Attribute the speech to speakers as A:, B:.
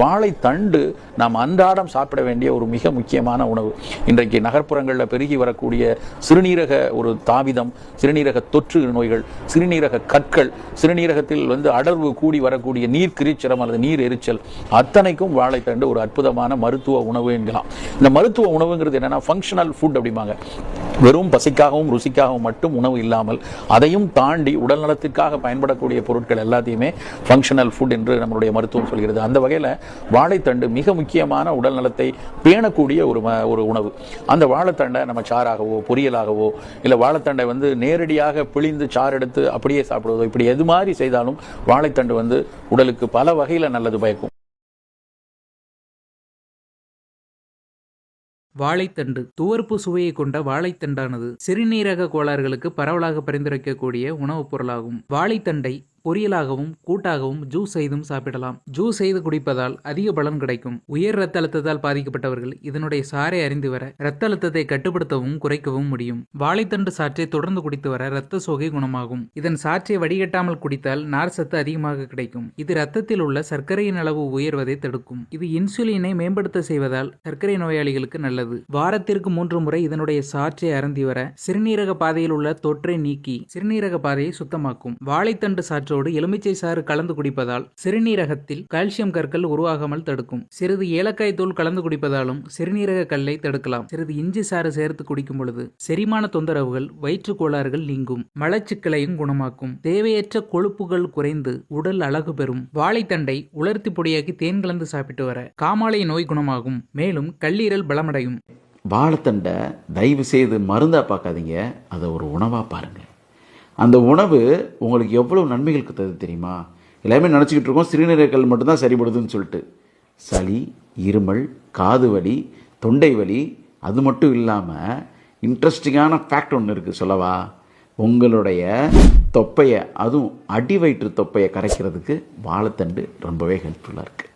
A: வாழைத்தண்டு நாம் அன்றாடம் சாப்பிட வேண்டிய ஒரு மிக முக்கியமான உணவு. இன்றைக்கு நகர்ப்புறங்களில் பெருகி வரக்கூடிய சிறுநீரக ஒரு தாவிதம் சிறுநீரக தொற்று நோய்கள் சிறுநீரக கற்கள் சிறுநீரகத்தில் வந்து அடர்வு கூடி வரக்கூடிய நீர் கிரிச்சரம் அல்லது நீர் எரிச்சல் அத்தனைக்கும் வாழைத்தண்டு ஒரு அற்புதமான மருத்துவ உணவு என்கலாம். இந்த மருத்துவ உணவுங்கிறது என்னன்னா ஃபங்க்ஷனல் ஃபுட் அப்படிம்பாங்க. வெறும் பசிக்காகவும் ருசிக்காகவும் மட்டும் உணவு இல்லாமல் அதையும் தாண்டி உடல் நலத்திற்காக பயன்படக்கூடிய பொருட்கள் எல்லாத்தையுமே ஃபங்க்ஷனல் ஃபுட் என்று நம்மளுடைய மருத்துவம் சொல்கிறது. அந்த வகையில் வாழைத்தண்டு மிக முக்கியமான உடல் நலத்தை பேணக்கூடிய ஒரு ம- ஒரு உணவு. அந்த வாழைத்தண்டை நம்ம சாறாகவோ பொரியலாகவோ இல்லை வாழைத்தண்டை வந்து நேரடியாக பிழிந்து சாறு எடுத்து அப்படியே சாப்பிடுவதோ இப்படி எது மாதிரி செய்தாலும் வாழைத்தண்டு வந்து உடலுக்கு பல வகையில் நல்லது பயக்கும்.
B: வாழைத்தண்டு. துவர்ப்பு சுவையை கொண்ட வாழைத்தண்டானது சிறுநீரக கோளாறுகளுக்கு பரவலாக பரிந்துரைக்கக்கூடிய உணவுப் பொருளாகும். வாழைத்தண்டை பொரியலாகவும் கூட்டாகவும் ஜூஸ் செய்தும் சாப்பிடலாம். ஜூஸ் செய்து குடிப்பதால் அதிக பலன் கிடைக்கும். உயர் ரத்த அழுத்தத்தால் பாதிக்கப்பட்டவர்கள் இதனுடைய சாறை அறிந்து வர ரத்த அழுத்தத்தை கட்டுப்படுத்தவும் குறைக்கவும் முடியும். வாழைத்தண்டு சாற்றை தொடர்ந்து குடித்து வர ரத்த சோகை குணமாகும். இதன் சாற்றை வடிகட்டாமல் குடித்தால் நார் சத்து அதிகமாக கிடைக்கும். இது ரத்தத்தில் உள்ள சர்க்கரையின் அளவு உயர்வதை தடுக்கும். இது இன்சுலினை மேம்படுத்த செய்வதால் சர்க்கரை நோயாளிகளுக்கு நல்லது. வாரத்திற்கு மூன்று முறை இதனுடைய சாற்றை அருந்தி வர சிறுநீரக பாதையில் உள்ள தொற்றை நீக்கி சிறுநீரக பாதையை சுத்தமாக்கும். வாழைத்தண்டு சாற்று சாற்றோடு எலுமிச்சை சாறு கலந்து குடிப்பதால் சிறுநீரகத்தில் கால்சியம் கற்கள் உருவாகாமல் தடுக்கும். சிறிது ஏலக்காய் தூள் கலந்து குடிப்பதாலும் சிறுநீரக கல்லை தடுக்கலாம். சிறிது இஞ்சி சாறு சேர்த்து குடிக்கும் பொழுது செரிமான தொந்தரவுகள் வயிற்றுக் கோளாறுகள் நீங்கும். மலச்சிக்கலையும் குணமாக்கும். தேவையற்ற கொழுப்புகள் குறைந்து உடல் அழகு பெறும். வாழைத்தண்டை உலர்த்தி பொடியாக்கி தேன் கலந்து சாப்பிட்டு வர காமாலை நோய் குணமாகும். மேலும் கல்லீரல் பலமடையும்.
C: வாழைத்தண்டை தயவு செய்து மருந்தாக பார்க்காதீங்க. அதை ஒரு உணவாக பாருங்கள் அந்த உணவு உங்களுக்கு எவ்வளோ நன்மைகளுக்கு தருது தெரியுமா? எல்லாமே நினச்சிக்கிட்டு இருக்கோம் சிறுநீரகங்கள் மட்டும்தான் சரிபடுதுன்னு சொல்லிட்டு. சளி இருமல் காது வலி தொண்டை வலி அது மட்டும் இல்லாமல் இன்ட்ரெஸ்டிங்கான ஃபேக்ட் ஒன்று இருக்குது சொல்லவா? உங்களுடைய தொப்பையை அதுவும் அடி வயிற்று தொப்பையை கரைக்கிறதுக்கு வாழைத்தண்டு ரொம்பவே ஹெல்ப்ஃபுல்லாக இருக்குது